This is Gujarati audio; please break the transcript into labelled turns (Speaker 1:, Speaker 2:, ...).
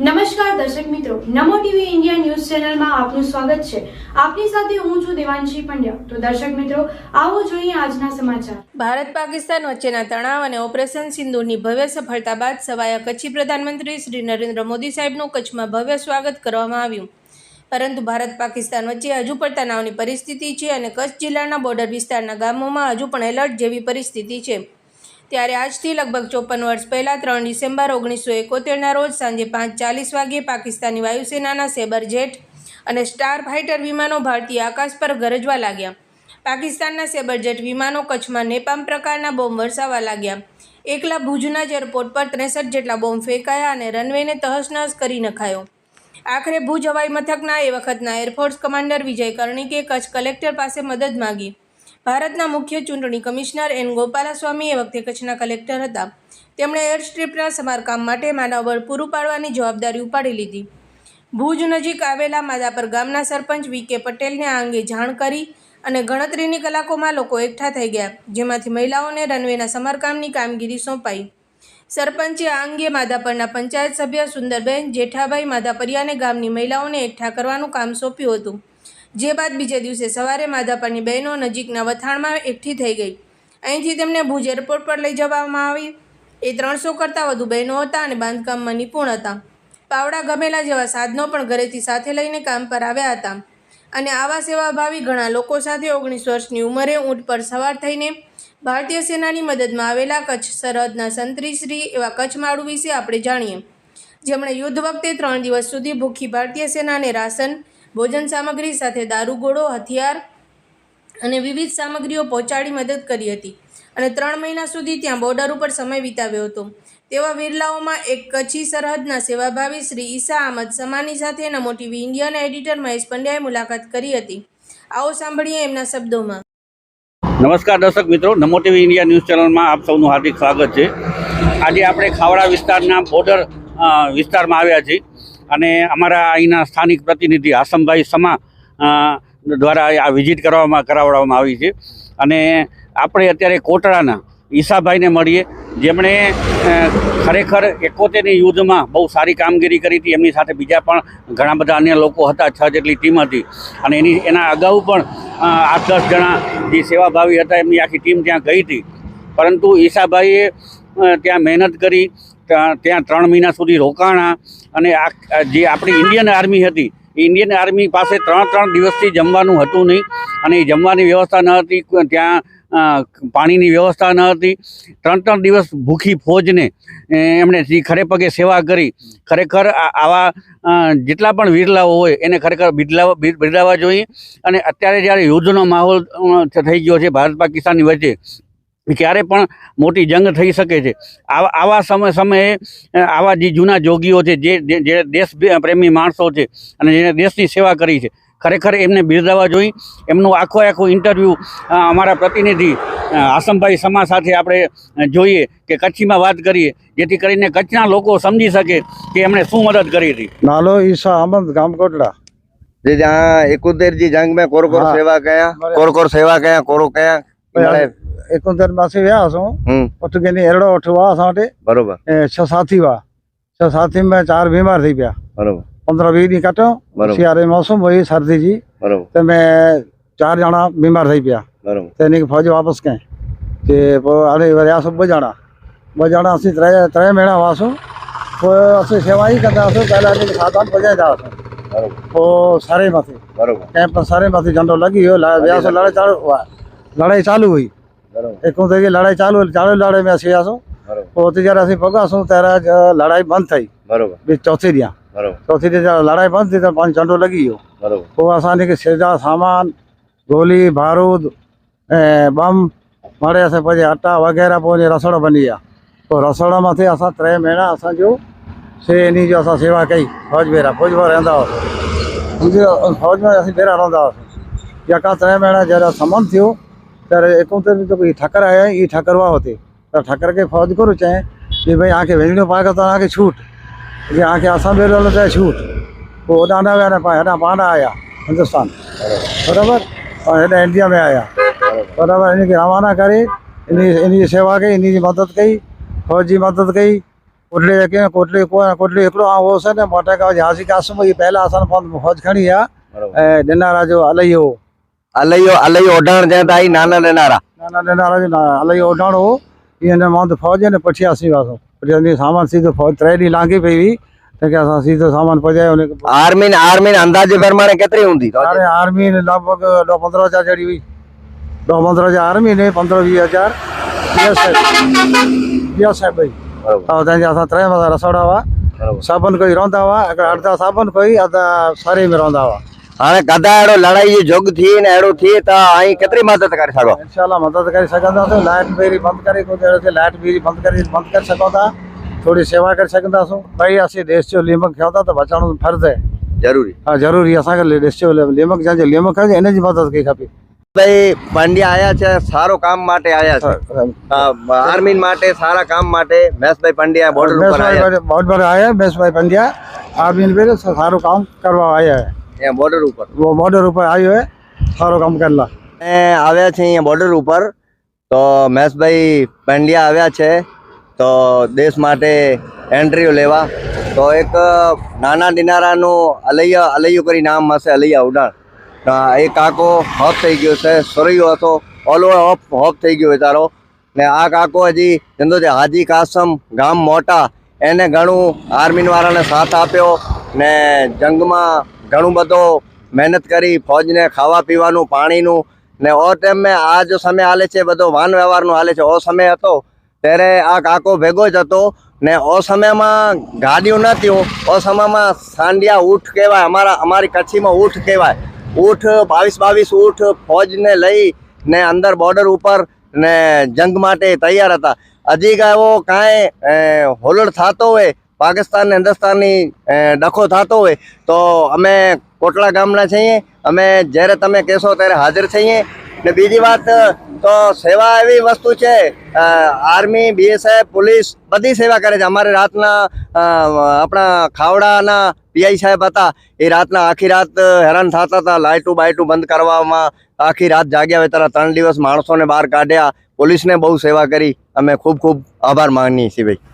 Speaker 1: નમસ્કાર દર્શક મિત્રો, નમો ટીવી ઇન્ડિયા ન્યૂઝ ચેનલમાં આપનું સ્વાગત છે. આપની સાથે હું છું દેવાંશી પંડ્યા. તો દર્શક મિત્રો, આવો જોઈએ આજના સમાચાર.
Speaker 2: ભારત પાકિસ્તાન વચ્ચેના તણાવ અને ઓપરેશન સિંધુની ભવ્ય સફળતા બાદ સવાયા કચ્છી પ્રધાનમંત્રી શ્રી નરેન્દ્ર મોદી સાહેબનું કચ્છમાં ભવ્ય સ્વાગત કરવામાં આવ્યું. પરંતુ ભારત પાકિસ્તાન વચ્ચે હજુ પણ તણાવની પરિસ્થિતિ છે અને કચ્છ જિલ્લાના બોર્ડર વિસ્તારના ગામોમાં હજુ પણ એલર્ટ જેવી પરિસ્થિતિ છે. ત્યારે આજથી લગભગ ચોપન વર્ષ પહેલાં, ત્રણ ડિસેમ્બર ઓગણીસો એકોતેરના રોજ સાંજે પાંચ ચાલીસ વાગ્યે પાકિસ્તાની વાયુસેનાના સેબર જેટ અને સ્ટાર ફાઇટર વિમાનો ભારતીય આકાશ પર ગરજવા લાગ્યા. પાકિસ્તાનના સેબર જેટ વિમાનો કચ્છમાં નેપામ પ્રકારના બોમ્બ વરસાવા લાગ્યા. એકલા ભુજના જ એરપોર્ટ પર ત્રેસઠ જેટલા બોમ્બ ફેંકાયા અને રનવેને તહસનહસ કરી નખાયો. આખરે ભુજ હવાઈ મથકના એ વખતના એરફોર્સ કમાન્ડર વિજય કર્ણિકે કચ્છ કલેક્ટર પાસે મદદ માંગી. ભારતના મુખ્ય ચૂંટણી કમિશનર એન ગોપાલાસ્વામી એ વખતે કચ્છના કલેક્ટર હતા. તેમણે એરસ્ટ્રીપના સમારકામ માટે માનવબળ પૂરું પાડવાની જવાબદારી ઉપાડી લીધી. ભુજ નજીક આવેલા માદાપર ગામના સરપંચ વી કે પટેલને આ અંગે જાણ કરી અને ગણતરીની કલાકોમાં લોકો એકઠા થઈ ગયા, જેમાંથી મહિલાઓને રનવેના સમારકામની કામગીરી સોંપાઈ. સરપંચે આ અંગે માધાપરના પંચાયત સભ્ય સુંદરબેન જેઠાભાઈ માધાપરિયાને ગામની મહિલાઓને એકઠા કરવાનું કામ સોંપ્યું હતું. જે બાદ બીજે દિવસે સવારે માધાપરની બહેનો નજીકના વથાણમાં એકઠી થઈ ગઈ. અહીંથી તેમને ભુજ એરપોર્ટ પર લઈ જવામાં આવી. એ ત્રણસો કરતાં વધુ બહેનો હતા અને બાંધકામમાં નિપુણ હતા. પાવડા ગમેલા જેવા સાધનો પણ ઘરેથી સાથે લઈને કામ પર આવ્યા હતા. અને આવા સેવાભાવી ઘણા લોકો સાથે ઓગણીસ વર્ષની ઉંમરે ઊંટ પર સવાર થઈને ભારતીય સેનાની મદદમાં આવેલા કચ્છ સરહદના સંતરીશ્રી એવા કચ્છ માળુ વિશે આપણે જાણીએ. જેમણે યુદ્ધ વખતે ત્રણ દિવસ સુધી ભૂખી ભારતીય સેનાને રાશન ભોજન સામગ્રી સાથે દારૂગોળો હથિયાર અને વિવિધ સામગ્રીઓ પહોંચાડી મદદ કરી હતી. અને ત્રણ મહિના સુધી ત્યાં બોર્ડર ઉપર સમય વિતાવ્યો હતો. તેવા વિરલાઓમાં એક કચ્છી સરહદના સેવાભાવી શ્રી ઈસા અહમદ સમાની સાથે એના મોટીવી ઇન્ડિયાના એડિટર મહેશ પંડ્યાએ મુલાકાત કરી હતી. આવો સાંભળીએ એમના શબ્દોમાં.
Speaker 3: નમસ્કાર દર્શક મિત્રો, નમો ટીવી ઇન્ડિયા ન્યૂઝ ચેનલમાં આપ સૌનું હાર્દિક સ્વાગત છે. આજે આપણે ખાવડા વિસ્તારના બોર્ડર વિસ્તારમાં આવ્યા છીએ. અને અમારા અહીંના સ્થાનિક પ્રતિનિધિ હાસમભાઈ સમા દ્વારા આ વિઝિટ કરવામાં, કરાવવામાં આવી છે. અને આપણે અત્યારે કોટડાના ઈસાભાઈને મળીએ. જેમણે ખરેખર એકોતેરની યુદ્ધમાં બહુ સારી કામગીરી કરી હતી. એમની સાથે બીજા પણ ઘણા બધા અન્ય લોકો હતા, છ જેટલી ટીમ હતી. અને એની, એના અગાઉ પણ આઠ દસ જણા જે સેવાભાવી હતા, એમની આખી ટીમ ત્યાં ગઈ હતી. પરંતુ ઈસાભાઈએ ત્યાં મહેનત કરી ત્યાં ત્રણ મહિના સુધી રોકાણા અને જે આપણી ઇન્ડિયન આર્મી હતી ઇન્ડિયન આર્મી પાસે ત્રણ ત્રણ દિવસથી જમવાનું હતું નહીં અને એ જમવાની વ્યવસ્થા ન હતી ત્યાં પાણીની વ્યવસ્થા ન હતી. ત્રણ ત્રણ દિવસ ભૂખી ફોજને એમણે ખરે પગે સેવા કરી. ખરેખર આવા જેટલા પણ વીરલાઓ હોય એને ખરેખર બિરલાવા બિર- બિરદાવવા જોઈએ. અને અત્યારે જ્યારે યુદ્ધનો માહોલ થઈ ગયો છે ભારત પાકિસ્તાનની વચ્ચે ક્યારે પણ મોટી જંગ થઈ શકે છે. આવા આવા સમય સમયે આવા જે જૂના જોગીઓ છે જે જે દેશ પ્રેમી માણસો છે અને જેણે દેશની સેવા કરી છે ખરેખર એમને બિરદાવવા જોઈ એમનું આખો આખું ઇન્ટરવ્યૂ અમારા પ્રતિનિધિ આસમભાઈ સમા સાથે આપણે જોઈએ કે કચ્છીમાં વાત કરીએ જેથી કરીને કચ્છના લોકો સમજી શકે કે એમણે શું મદદ કરી હતી.
Speaker 4: નાલો ઈશા આમંદ ગામકોટડા
Speaker 5: જે જ્યાં એકોતેર જંગ મેં
Speaker 4: કોરકોર
Speaker 5: સેવા કયા કોરકોર સેવા કયા કોરો કયા મળે.
Speaker 4: एकोतर मासे व्या असो
Speaker 5: હમ
Speaker 4: उठ के नहीं एड़ो उठ हुआ असां
Speaker 5: બરોબર
Speaker 4: वटि छह साथी हुआ छह साथी में चार बीमार थी पिया
Speaker 5: બરોબર
Speaker 4: पंद्रह वीह ॾींहं कटियो
Speaker 5: बराबरि।
Speaker 4: सियारे मौसम हुई सर्दी जी
Speaker 5: બરોબર
Speaker 4: त में चार ॼणा बीमार थी पिया
Speaker 5: બરોબર
Speaker 4: त हिन खे फ़ौज वापसि कयईं ते पोइ हाणे वरियासीं ॿ ॼणा ॿ ॼणा असीं टे टे महीना हुआसीं पोइ असीं शेवा ई कंदा हुआसीं पहिरियों हिन खे साधन पजाईंदा हुआसीं
Speaker 5: બરોબર
Speaker 4: पोइ सारे मथे
Speaker 5: બરોબર
Speaker 4: कैंप सारे मथे झंडो लॻी वियो ला- वियासीं लड़ाई चालू हुआ लड़ाई चालू हुई એકું થઈ ગઈ લડાઈ ચાલુ ચાલુ લડાઈ મેં
Speaker 5: છીએ
Speaker 4: આશું પહોંચી જ્યારે ਅਸੀਂ પગાશું ત્યારે લડાઈ બંધ થઈ.
Speaker 5: બરોબર.
Speaker 4: બે ચોથી રહ્યા
Speaker 5: બરોબર.
Speaker 4: ચોથી રહ્યા લડાઈ બંધ થઈ તો પાંચ ચંડો લગી ગયો.
Speaker 5: બરોબર.
Speaker 4: બહુ આસાની કે સેજા સામાન ગોલી બારૂદ બમ મળ્યા છે પછી આટા વગેરે પછી રસોડા બની ગયા. તો રસોડામાંથી અસાં ત્રણ મહિના અસાં જો છે એની જો અસાં સેવા કઈ. ફોજ બેરા ફોજમાં રહેંદા હશે ફોજમાં અસી બેરા રહેંદા હશે યકા ત્રણ મહિના જ્યારે સમન થયું तर एक तो ठाकर आया ये ठाकर ठाकरवा होते ठाकर के फ़ौज करूँ चए की भई तव्हांखे वेलणियूं पाए तो तव्हांखे छूट ये जीअं तव्हांखे भेज वेलो त छूट वो होॾां वाना पाए ना पाना आया हिंदुस्तान बराबर और है इंडिया में आया बराबर हिन रवाना करे इन इन सेवा कई इन मदद कई फ़ौज की मदद कई कोटली यकीन कोटली कोटली हिकिड़ो ऐं हुओसीं का मोटा हाज़ी कासिम जी पहिला फ़ौज खड़ी आहे ऐं ॾिनारा जो
Speaker 5: इलाही हो अलाई अलाई ओडण जे ताई नाना
Speaker 4: लेनारा नाना लेनारा जे अलाई ओडण हो ईअं न मां त फौज ने पठियासीं वासो पठियासीं सामान सीधो फौज त्रे ॾींहं लांघी पई हुई तंहिंखे असां सीधो सामान
Speaker 5: पहुचायो हुन आर्मी आर्मी अंदाज़ जे भरमाणे केतिरी
Speaker 4: हूंदी हाणे आर्मी लॻभॻि ॾह पंद्रहं हज़ार जहिड़ी हुई ॾह पंद्रहं हज़ार आर्मी ने पंद्रहं वीह हज़ार इहा साहिब भई तव्हांजा असां त्रे मथां रसोड़ा हुआ साबुन कोई रहंदा हुआ हिकिड़ा अधा साबुन कोई अधा सारे में रहंदा हुआ
Speaker 5: ಹಾಳೆ ಗದಾ ಎಡೋ ಲಡಾಯಿ ಜೊಗ್ ಥಿ ನ ಎಡೋ ಥಿ ತ ಆಯಿ ಕೆತ್ರಿ ಮದದ
Speaker 4: ಕರಿ ಸಗೋ ಇನ್ಶಾಅಲ್ಲಾ ಮದದ ಕರಿ ಸಗಂದಾಸು ಲೈಟ್ ಬೇರಿ ಬಂದ್ ಕರಿ ಕೋ ಹೇಳತೆ ಲೈಟ್ ಬೇರಿ ಬಂದ್ ಕರಿ ಬಂದ್ ಕರಿ ಸಗೋ ತಾ થોડી સેવા કરી સકંદાસુ ભાઈ આસી દેશ જો લીમક ખાતા તો બચાણો ફરજ. હે
Speaker 5: જરૂરી.
Speaker 4: હા જરૂરી આસા કે દેશ જો લીમક જાજે લીમક ખાજે એને જ મદદ કઈ ખાપી
Speaker 5: ભાઈ પાંડ્યા આયા છે સારો કામ માટે આયા છે. આર્મી માટે સારા કામ માટે મેશભાઈ પાંડ્યા બોર્ડર ઉપર આયા.
Speaker 4: બહોત બરા આયા. મેશભાઈ પાંડ્યા આર્મી ને સારું કામ કરવા આયા હે
Speaker 5: અહીંયા બોર્ડર ઉપર.
Speaker 4: બોર્ડર ઉપર આવ્યો હે સારો કામ કરેલા
Speaker 5: એ આવ્યા છે અહીંયા બોર્ડર ઉપર. તો મહેશભાઈ પાંડ્યા આવ્યા છે. તો દેશ માટે એન્ટ્રીઓ લેવા. તો એક નાના દિનારાનું અલૈયા અલૈયું કરી નામ હશે અલૈયા ઉડાણ. એ કાકો હોફ થઈ ગયો છે સોરૈયો હતો. ઓલ ઓવર હોફ હોફ થઈ ગયો તારો. ને આ કાકો હજી ધંધો છે હાજી કાસમ ગામ મોટા એને ઘણું આર્મીવાળાને સાથ આપ્યો. ને જંગમાં ઘણું બધો મહેનત કરી, ફોજને ખાવા પીવાનું પાણીનું ને ઓ ટાઈમ આ જો સમય હાલે છે, બધો વાન વ્યવહારનો હાલે છે. ઓ સમય હતો, ત્યારે આ કાકો ભેગો જ હતો ને ઓ સમયમાં ગાડીઓ નહોતી ઓ સમયમાં સાંડિયા ઊંઠ કહેવાય, અમારા, અમારી કચ્છીમાં ઊઠ કહેવાય. ઊંઠ બાવીસ બાવીસ ઊંઠ ફોજને લઈ ને અંદર બોર્ડર ઉપર ને જંગ માટે તૈયાર હતા. હજી કાંઈ એવો કાંઈ હોલડ થતો હોય પાકિસ્તાન ને હિન્દુસ્તાનની ડખો થતો હોય તો અમે કોટલા ગામના છીએ. અમે જ્યારે તમે કહેશો ત્યારે હાજર છીએ. ને બીજી વાત, તો સેવા એવી વસ્તુ છે આર્મી, બીએસએફ, પોલીસ બધી સેવા કરે છે. અમારે રાતના આપણા ખાવડાના પીઆઈ સાહેબ હતા. એ રાતના આખી રાત હેરાન થતા હતા. લાઇટું બાઇટું બંધ કરવામાં આખી રાત જાગ્યા હોય ત્યારે ત્રણ દિવસ માણસોને બહાર કાઢ્યા. પોલીસને બહુ સેવા કરી. અમે ખૂબ ખૂબ આભાર માનીએ છીએ ભાઈ.